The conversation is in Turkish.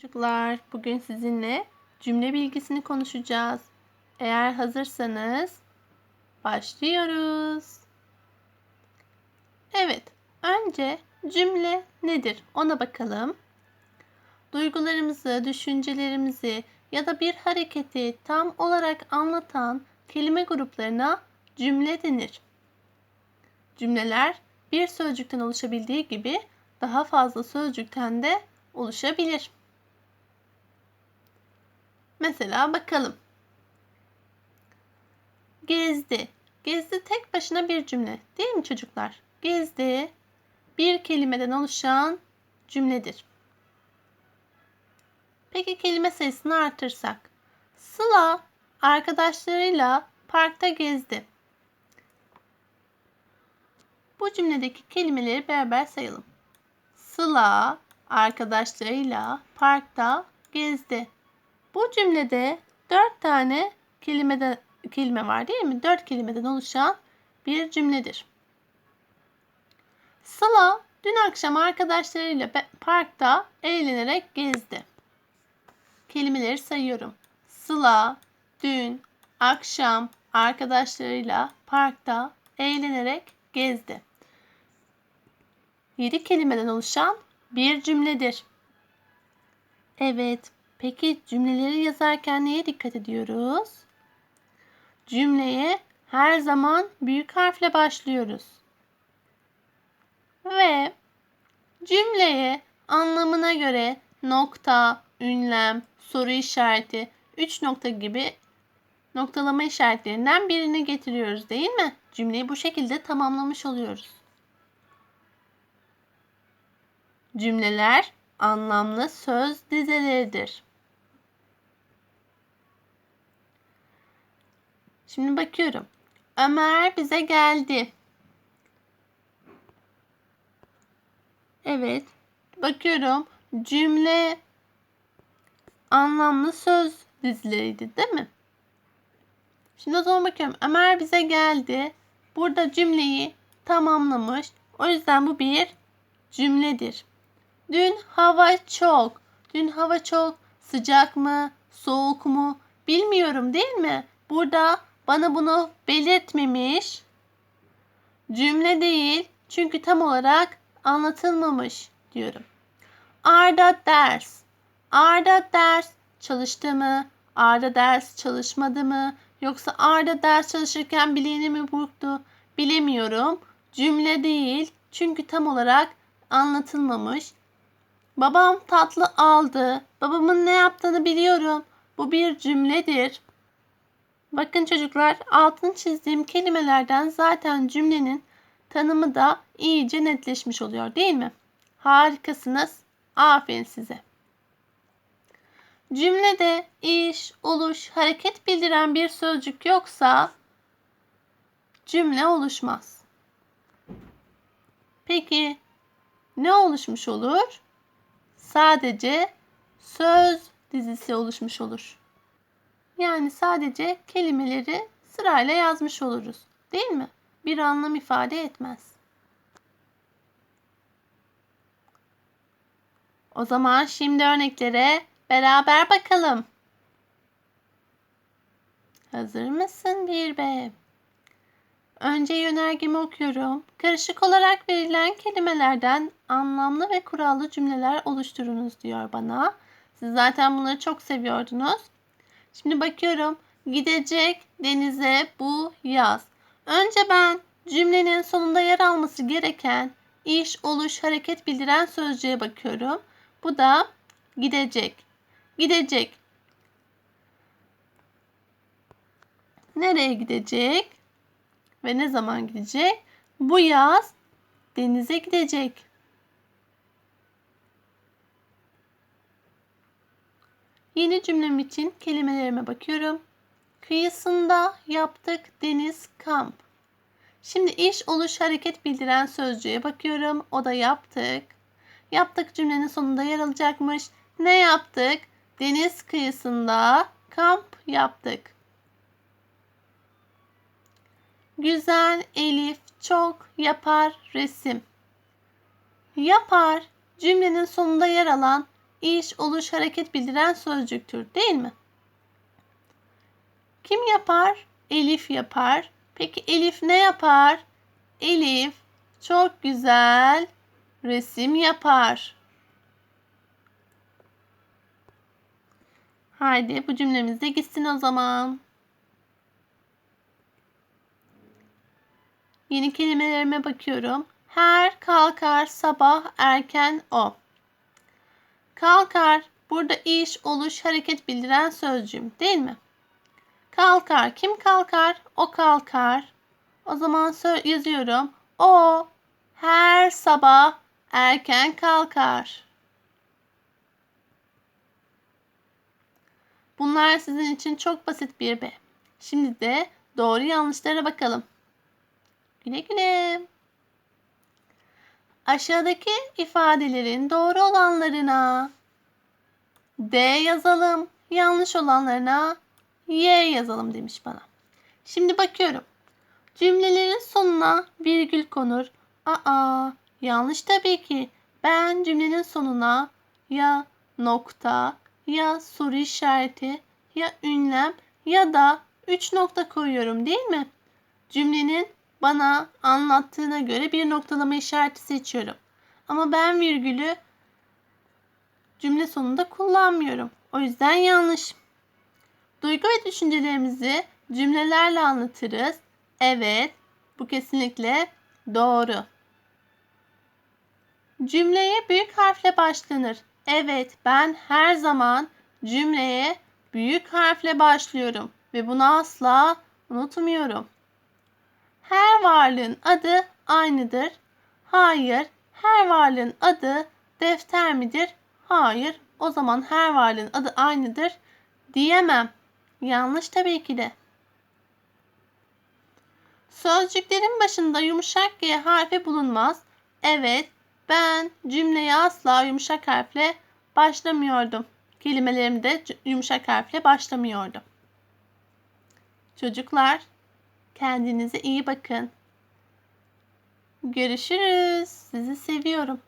Çocuklar, bugün sizinle cümle bilgisini konuşacağız. Eğer hazırsanız başlıyoruz. Evet, önce cümle nedir ona bakalım. Duygularımızı, düşüncelerimizi ya da bir hareketi tam olarak anlatan kelime gruplarına cümle denir. Cümleler bir sözcükten oluşabildiği gibi daha fazla sözcükten de oluşabilir. Mesela bakalım. Gezdi. Gezdi tek başına bir cümle değil mi çocuklar? Gezdi bir kelimeden oluşan cümledir. Peki kelime sayısını artırsak. Sıla arkadaşlarıyla parkta gezdi. Bu cümledeki kelimeleri beraber sayalım. Sıla arkadaşlarıyla parkta gezdi. Bu cümlede dört tane kelimede, kelime var değil mi? Dört kelimeden oluşan bir cümledir. Sıla dün akşam arkadaşlarıyla parkta eğlenerek gezdi. Kelimeleri sayıyorum. Sıla dün akşam arkadaşlarıyla parkta eğlenerek gezdi. Yedi kelimeden oluşan bir cümledir. Evet, Peki cümleleri yazarken neye dikkat ediyoruz? Cümleye her zaman büyük harfle başlıyoruz. Ve cümleye anlamına göre nokta, ünlem, soru işareti, üç nokta gibi noktalama işaretlerinden birini getiriyoruz değil mi? Cümleyi bu şekilde tamamlamış oluyoruz. Cümleler anlamlı söz dizeleridir. Şimdi bakıyorum. Ömer bize geldi. Evet. Bakıyorum. Cümle anlamlı söz dizileriydi değil mi? Şimdi o zaman bakıyorum. Ömer bize geldi. Burada cümleyi tamamlamış. O yüzden bu bir cümledir. Dün hava çok. Dün hava çok sıcak mı, soğuk mu bilmiyorum değil mi? Burada bana bunu belirtmemiş. Cümle değil çünkü tam olarak anlatılmamış diyorum. Arda ders. Arda ders çalıştı mı? Arda ders çalışmadı mı? Yoksa Arda ders çalışırken bileğini mi burktu? Bilemiyorum. Cümle değil çünkü tam olarak anlatılmamış. Babam tatlı aldı. Babamın ne yaptığını biliyorum. Bu bir cümledir. Bakın çocuklar altın çizdiğim kelimelerden zaten cümlenin tanımı da iyice netleşmiş oluyor değil mi? Harikasınız. Aferin size. Cümlede iş, oluş, hareket bildiren bir sözcük yoksa cümle oluşmaz. Peki ne oluşmuş olur? Sadece söz dizisi oluşmuş olur. Yani sadece kelimeleri sırayla yazmış oluruz. Değil mi? Bir anlam ifade etmez. O zaman şimdi örneklere beraber bakalım. Hazır mısın bir be? Önce yönergemi okuyorum. Karışık olarak verilen kelimelerden anlamlı ve kurallı cümleler oluşturunuz diyor bana. Siz zaten bunları çok seviyordunuz. Şimdi bakıyorum. Gidecek denize bu yaz. Önce ben cümlenin sonunda yer alması gereken iş, oluş, hareket bildiren sözcüğe bakıyorum. Bu da gidecek. Gidecek. Nereye gidecek? Ve ne zaman gidecek? Bu yaz denize gidecek. Yeni cümlem için kelimelerime bakıyorum. Kıyısında yaptık deniz kamp. Şimdi iş, oluş, hareket bildiren sözcüğe bakıyorum. O da yaptık. Yaptık cümlenin sonunda yer alacakmış. Ne yaptık? Deniz kıyısında kamp yaptık. Güzel Elif çok yapar resim. Yapar cümlenin sonunda yer alan iş, oluş, hareket bildiren sözcüktür değil mi? Kim yapar? Elif yapar. Peki Elif ne yapar? Elif çok güzel resim yapar. Haydi bu cümlemiz de gitsin o zaman. Yeni kelimelerime bakıyorum. Her kalkar sabah erken o. Kalkar burada iş, oluş, hareket bildiren sözcüğüm değil mi? Kalkar. Kim kalkar? O kalkar. O zaman yazıyorum. O her sabah erken kalkar. Bunlar sizin için çok basit bir be. Şimdi de doğru yanlışlara bakalım. Güle güle. Aşağıdaki ifadelerin doğru olanlarına D yazalım. Yanlış olanlarına Y yazalım demiş bana. Şimdi bakıyorum. Cümlelerin sonuna virgül konur. Aa, yanlış tabii ki. Ben cümlenin sonuna ya nokta ya soru işareti ya ünlem ya da 3 nokta koyuyorum değil mi? Cümlenin bana anlattığına göre bir noktalama işareti seçiyorum. Ama ben virgülü cümle sonunda kullanmıyorum. O yüzden yanlış. Duygu ve düşüncelerimizi cümlelerle anlatırız. Evet, bu kesinlikle doğru. Cümleye büyük harfle başlanır. Evet, ben her zaman cümleye büyük harfle başlıyorum ve bunu asla unutmuyorum. Her varlığın adı aynıdır. Hayır, her varlığın adı defter midir? Hayır, o zaman her varlığın adı aynıdır diyemem. Yanlış tabii ki de. Sözcüklerin başında yumuşak G harfi bulunmaz. Evet, ben cümleye asla yumuşak harfle başlamıyordum. Kelimelerim de yumuşak harfle başlamıyordu. Çocuklar, kendinize iyi bakın. Görüşürüz. Sizi seviyorum.